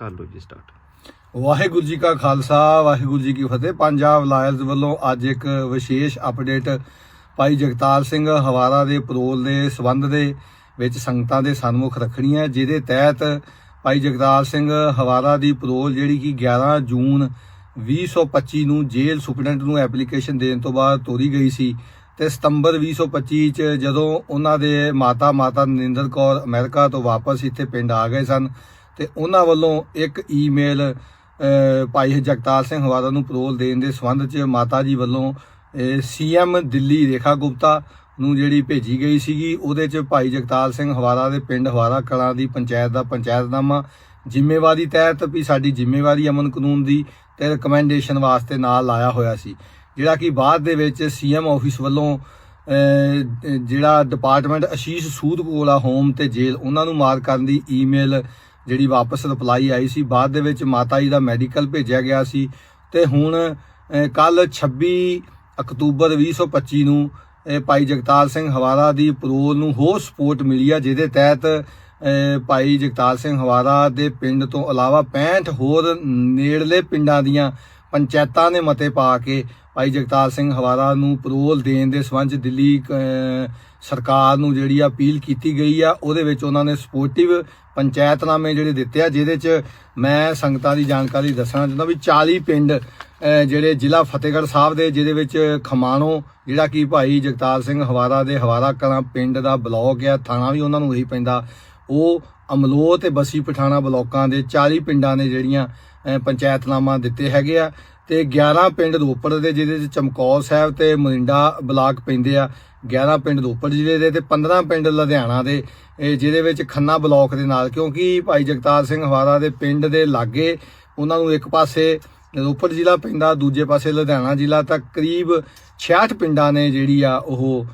ਕਰ ਲਓ ਜੀ ਸਟਾਰਟ ਵਾਹਿਗੁਰੂ ਜੀ ਕਾ ਖਾਲਸਾ, ਵਾਹਿਗੁਰੂ ਜੀ ਕੀ ਫਤਿਹ। ਪੰਜਾਬ ਲਾਇਰਸ ਵੱਲੋਂ ਅੱਜ ਇੱਕ ਵਿਸ਼ੇਸ਼ ਅਪਡੇਟ ਭਾਈ ਜਗਤਾਰ ਸਿੰਘ ਹਵਾਰਾ ਦੇ ਪਰੋਲ ਦੇ ਸਬੰਧ ਦੇ ਵਿੱਚ ਸੰਗਤਾਂ ਦੇ ਸਨਮੁਖ ਰੱਖਣੀ ਹੈ ਜਿਹਦੇ ਤਹਿਤ ਭਾਈ ਜਗਤਾਰ ਸਿੰਘ ਹਵਾਰਾ ਦੀ ਪਰੋਲ ਜਿਹੜੀ ਕਿ 11 ਜੂਨ 2025 ਨੂੰ ਜੇਲ੍ਹ ਸੁਪਰਡੈਂਟ ਨੂੰ ਐਪਲੀਕੇਸ਼ਨ ਦੇਣ ਤੋਂ ਬਾਅਦ ਤੋਰੀ ਗਈ ਸੀ ਤੇ ਸਤੰਬਰ 2025 ਚ ਜਦੋਂ ਉਹਨਾਂ ਦੇ ਮਾਤਾ ਮਾਤਾ ਨਰਿੰਦਰ ਕੌਰ ਅਮਰੀਕਾ ਤੋਂ ਵਾਪਸ ਇੱਥੇ ਪਿੰਡ ਆ ਗਏ ਸਨ ਤੇ ਉਹਨਾਂ ਵੱਲੋਂ ਇੱਕ ਈਮੇਲ ਭਾਈ ਜਗਤਾਰ ਸਿੰਘ ਹਵਾਰਾ ਨੂੰ ਪਰੋਲ ਦੇਣ ਦੇ ਸੰਬੰਧ ਚ ਮਾਤਾ ਜੀ ਵੱਲੋਂ ਸੀਐਮ ਦਿੱਲੀ ਰੇਖਾ ਗੁਪਤਾ ਨੂੰ ਜਿਹੜੀ ਭੇਜੀ ਗਈ ਸੀਗੀ, ਉਹਦੇ ਚ ਭਾਈ ਜਗਤਾਰ ਸਿੰਘ ਹਵਾਰਾ ਦੇ ਪਿੰਡ ਹਵਾਰਾ ਕਲਾਂ ਦੀ ਪੰਚਾਇਤ ਦਾ ਪੰਚਾਇਤਨਾਮਾ ਜ਼ਿੰਮੇਵਾਰੀ ਤਹਿਤ ਵੀ ਸਾਡੀ ਜ਼ਿੰਮੇਵਾਰੀ ਅਮਨ ਕਾਨੂੰਨ ਦੀ ਤੇ ਰეკਮੈਂਡੇਸ਼ਨ ਵਾਸਤੇ ਨਾਲ ਲਾਇਆ ਹੋਇਆ ਸੀ। ਜਿਹੜਾ ਕਿ ਬਾਅਦ ਦੇ ਵਿੱਚ ਸੀਐਮ ਆਫਿਸ ਵੱਲੋਂ ਜਿਹੜਾ ਡਿਪਾਰਟਮੈਂਟ ਅਸ਼ੀਸ਼ ਸੂਦ ਕੋਲ ਹੋਮ ਤੇ ਜੇਲ੍ਹ, ਉਹਨਾਂ ਨੂੰ ਮਾਰ ਕਰਨ ਦੀ ਈਮੇਲ ਜਿਹੜੀ ਵਾਪਸ ਰਿਪਲਾਈ ਆਈ ਸੀ, ਬਾਅਦ ਦੇ ਵਿੱਚ ਮਾਤਾ ਜੀ ਦਾ ਮੈਡੀਕਲ ਭੇਜਿਆ ਗਿਆ ਸੀ ਤੇ ਹੁਣ ਕੱਲ 26 ਅਕਤੂਬਰ 2025 ਨੂੰ ਭਾਈ ਜਗਤਾਰ ਸਿੰਘ ਹਵਾਰਾ ਦੀ ਪਰੋਲ ਨੂੰ ਹੋਰ ਸਪੋਰਟ ਮਿਲੀ ਆ, ਜਿਹਦੇ ਤਹਿਤ ਭਾਈ ਜਗਤਾਰ ਸਿੰਘ ਹਵਾਰਾ ਦੇ ਪਿੰਡ ਤੋਂ ਇਲਾਵਾ 65 ਹੋਰ ਨੇੜਲੇ ਪਿੰਡਾਂ ਦੀਆਂ ਪੰਚਾਇਤਾਂ ਨੇ ਮਤੇ ਪਾ ਕੇ ਭਾਈ ਜਗਤਾਰ ਸਿੰਘ ਹਵਾਰਾ ਨੂੰ ਪਰੋਲ ਦੇਣ ਦੇ ਸੰਬੰਧ ਦਿੱਲੀ ਸਰਕਾਰ ਨੂੰ ਜਿਹੜੀ ਆ ਅਪੀਲ ਕੀਤੀ ਗਈ ਆ, ਉਹਦੇ ਵਿੱਚ ਉਹਨਾਂ ਨੇ ਸਪੋਰਟਿਵ ਪੰਚਾਇਤਨਾਮੇ ਜਿਹੜੇ ਦਿੱਤੇ ਆ, ਜਿਹਦੇ 'ਚ ਮੈਂ ਸੰਗਤਾਂ ਦੀ ਜਾਣਕਾਰੀ ਦੱਸਣਾ ਚਾਹੁੰਦਾ ਵੀ 40 ਪਿੰਡ ਜਿਹੜੇ ਜ਼ਿਲ੍ਹਾ ਫਤਿਹਗੜ੍ਹ ਸਾਹਿਬ ਦੇ, ਜਿਹਦੇ ਵਿੱਚ ਖਮਾਣੋ ਜਿਹੜਾ ਕਿ ਭਾਈ ਜਗਤਾਰ ਸਿੰਘ ਹਵਾਰਾ ਦੇ ਹਵਾਰਾ ਕਲਾਂ ਪਿੰਡ ਦਾ ਬਲਾਕ ਆ, ਥਾਣਾ ਵੀ ਉਹਨਾਂ ਨੂੰ ਉਹੀ ਪੈਂਦਾ। ਉਹ ਅਮਲੋਹ ਤੇ ਬਸੀ ਪਠਾਣਾ ਬਲਾਕਾਂ ਦੇ 40 ਪਿੰਡਾਂ ਨੇ ਜਿਹੜੀਆਂ ਪੰਚਾਇਤਨਾਮਾ ਦਿੱਤੇ ਹੈਗੇ ਆ ਤੇ 11 ਪਿੰਡ ਰੋਪੜ ਦੇ ਜਿਹਦੇ ਚ ਚਮਕੌਰ ਸਾਹਿਬ ਤੇ ਮੋਰਿੰਡਾ ਬਲਾਕ ਪੈਂਦੇ ਆ 11 ਪਿੰਡ ਰੋਪੜ ਜ਼ਿਲ੍ਹੇ ਦੇ ਤੇ 15 ਪਿੰਡ ਲੁਧਿਆਣਾ ਦੇ ਜਿਹਦੇ ਵਿੱਚ ਖੰਨਾ ਬਲਾਕ ਦੇ ਨਾਲ, ਕਿਉਂਕਿ ਭਾਈ ਜਗਤਾਰ ਸਿੰਘ ਹਵਾਰਾ ਦੇ ਪਿੰਡ ਦੇ ਲਾਗੇ ਉਹਨਾਂ ਨੂੰ ਇੱਕ ਪਾਸੇ ਰੋਪੜ ਜ਼ਿਲ੍ਹਾ ਪੈਂਦਾ, ਦੂਜੇ ਪਾਸੇ ਲੁਧਿਆਣਾ ਜ਼ਿਲ੍ਹਾ, ਤਾਂ ਕਰੀਬ 66 ਪਿੰਡਾਂ ਨੇ ਜਿਹੜੀ ਆ ਉਹ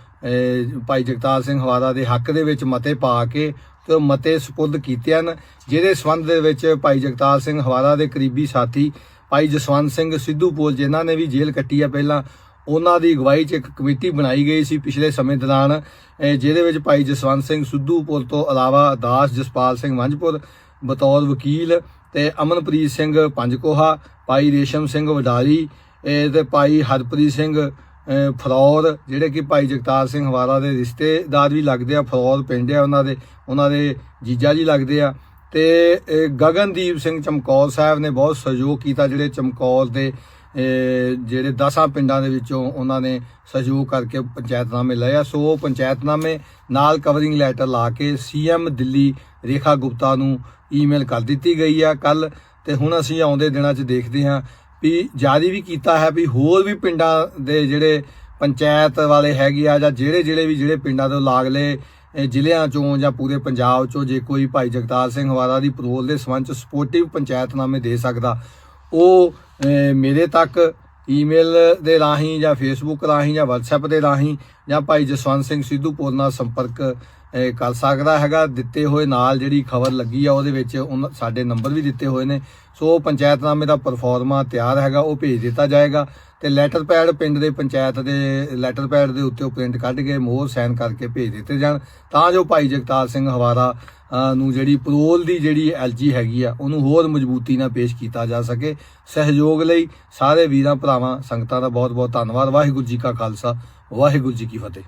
ਭਾਈ ਜਗਤਾਰ ਸਿੰਘ ਹਵਾਰਾ ਦੇ ਹੱਕ ਦੇ ਵਿੱਚ ਮਤੇ ਪਾ ਕੇ ਤੇ ਮਤੇ ਸਪੁਰਦ ਕੀਤੇ ਹਨ, ਜਿਹਦੇ ਸੰਬੰਧ ਦੇ ਵਿੱਚ ਭਾਈ ਜਗਤਾਰ ਸਿੰਘ ਹਵਾਰਾ ਦੇ ਕਰੀਬੀ ਸਾਥੀ ਭਾਈ ਜਸਵੰਤ ਸਿੰਘ ਸਿੱਧੂਪੁਰ ਜਿਨ੍ਹਾਂ ਨੇ ਵੀ ਜੇਲ੍ਹ ਕੱਟੀ ਆ ਪਹਿਲਾਂ, ਉਹਨਾਂ ਦੀ ਅਗਵਾਈ 'ਚ ਇੱਕ ਕਮੇਟੀ ਬਣਾਈ ਗਈ ਸੀ ਪਿਛਲੇ ਸਮੇਂ ਦੌਰਾਨ ਜਿਹਦੇ ਵਿੱਚ ਭਾਈ ਜਸਵੰਤ ਸਿੰਘ ਸਿੱਧੂਪੁਰ ਤੋਂ ਇਲਾਵਾ ਦਾਸ ਜਸਪਾਲ ਸਿੰਘ ਮੰਝਪੁਰ ਬਤੌਰ ਵਕੀਲ ਤੇ ਅਮਨਪ੍ਰੀਤ ਸਿੰਘ ਪੰਜਕੋਹਾ, ਭਾਈ ਰੇਸ਼ਮ ਸਿੰਘ ਵਡਾਲੀ ਇਹ ਤੇ ਭਾਈ ਹਰਪ੍ਰੀਤ ਸਿੰਘ ਅਹ ਜਿਹੜੇ ਕਿ ਭਾਈ ਜਗਤਾਰ ਸਿੰਘ ਹਵਾਰਾ ਦੇ ਰਿਸ਼ਤੇਦਾਰ ਵੀ ਲੱਗਦੇ ਆ ਫਰੌਰ ਪਿੰਡ ਆ ਉਹਨਾਂ ਦੇ ਉਹਨਾਂ ਦੇ ਜੀਜਾ ਜੀ ਲੱਗਦੇ ਆ। ਤੇ ਗਗਨਦੀਪ ਸਿੰਘ ਚਮਕੌਰ ਸਾਹਿਬ ਨੇ ਬਹੁਤ ਸਹਿਯੋਗ ਕੀਤਾ, ਜਿਹੜੇ ਚਮਕੌਰ ਦੇ ਜਿਹੜੇ 10 ਪਿੰਡਾਂ ਦੇ ਵਿੱਚੋਂ ਉਹਨਾਂ ਨੇ ਸਹਿਯੋਗ ਕਰਕੇ ਪੰਚਾਇਤਨਾਮੇ ਲਏ ਆ। ਸੋ ਉਹ ਪੰਚਾਇਤਨਾਮੇ ਨਾਲ ਕਵਰਿੰਗ ਲੈਟਰ ਲਾ ਕੇ ਸੀਐਮ ਦਿੱਲੀ ਰੇਖਾ ਗੁਪਤਾ ਨੂੰ ਈਮੇਲ ਕਰ ਦਿੱਤੀ ਗਈ ਆ ਕੱਲ ਤੇ ਹੁਣ ਅਸੀਂ ਆਉਂਦੇ ਦਿਨਾਂ 'ਚ ਦੇਖਦੇ ਹਾਂ ਵੀ ਜਾਰੀ ਵੀ ਕੀਤਾ ਹੈ, ਵੀ ਹੋਰ ਵੀ ਪਿੰਡਾਂ ਦੇ ਜਿਹੜੇ ਪੰਚਾਇਤ ਵਾਲੇ ਹੈਗੇ ਆ ਜਾਂ ਜਿਹੜੇ ਜਿਹੜੇ ਵੀ ਜਿਹੜੇ ਪਿੰਡਾਂ ਤੋਂ ਲਾਗਲੇ ਜ਼ਿਲ੍ਹਿਆਂ ਚੋਂ ਜਾਂ ਪੂਰੇ ਪੰਜਾਬ ਚੋਂ ਜੇ ਕੋਈ ਭਾਈ ਜਗਤਾਰ ਸਿੰਘ ਹਵਾਰਾ ਦੀ ਪਰੋਲ ਦੇ ਸੰਬੰਧ ਚ ਸਪੋਰਟਿਵ ਪੰਚਾਇਤਨਾਮੇ ਦੇ ਸਕਦਾ। ਉਹ ਮੇਰੇ ਤੱਕ ਈਮੇਲ ਦੇ ਰਾਹੀਂ ਜਾਂ ਫੇਸਬੁੱਕ ਰਾਹੀਂ ਜਾਂ WhatsApp ਦੇ ਰਾਹੀਂ ਜਾਂ ਭਾਈ ਜਸਵੰਤ ਸਿੰਘ ਸਿੱਧੂਪੁਰ ਨਾਲ ਸੰਪਰਕ ਕਰ ਸਕਦਾ ਹੈਗਾ। ਦਿੱਤੇ ਹੋਏ ਨਾਲ ਜਿਹੜੀ ਖਬਰ ਲੱਗੀ ਆ, ਉਹਦੇ ਵਿੱਚ ਉਹਨਾਂ- ਸਾਡੇ ਨੰਬਰ ਵੀ ਦਿੱਤੇ ਹੋਏ ਨੇ। ਸੋ ਪੰਚਾਇਤਨਾਮੇ ਦਾ ਪਰਫਾਰਮਾ ਤਿਆਰ ਹੈਗਾ, ਉਹ ਭੇਜ ਦਿੱਤਾ ਜਾਏਗਾ। ਤੇ ਲੈਟਰ ਪੈਡ ਪਿੰਡ ਦੇ ਪੰਚਾਇਤ ਦੇ ਲੈਟਰ ਪੈਡ ਦੇ ਉੱਤੇ ਉਹ ਪ੍ਰਿੰਟ ਕੱਢ ਕੇ ਮੋਹਰ ਸਾਈਨ ਕਰਕੇ ਭੇਜ ਦਿੱਤੇ ਜਾਣ। ਤਾਂ ਜੋ ਭਾਈ ਜਗਤਾਰ ਸਿੰਘ ਹਵਾਰਾ ਨੂੰ ਜਿਹੜੀ ਪਰੋਲ ਦੀ ਜਿਹੜੀ ਐਲਜੀ ਹੈਗੀ ਆ, ਉਹਨੂੰ ਹੋਰ ਮਜ਼ਬੂਤੀ ਨਾਲ ਪੇਸ਼ ਕੀਤਾ ਜਾ ਸਕੇ। ਸਹਿਯੋਗ ਲਈ ਸਾਰੇ ਵੀਰਾਂ, ਭਰਾਵਾਂ, ਸੰਗਤਾਂ ਦਾ ਬਹੁਤ ਬਹੁਤ ਧੰਨਵਾਦ। ਵਾਹਿਗੁਰੂ ਜੀ ਕਾ ਖਾਲਸਾ, ਵਾਹਿਗੁਰੂ ਜੀ ਕੀ ਫਤਿਹ।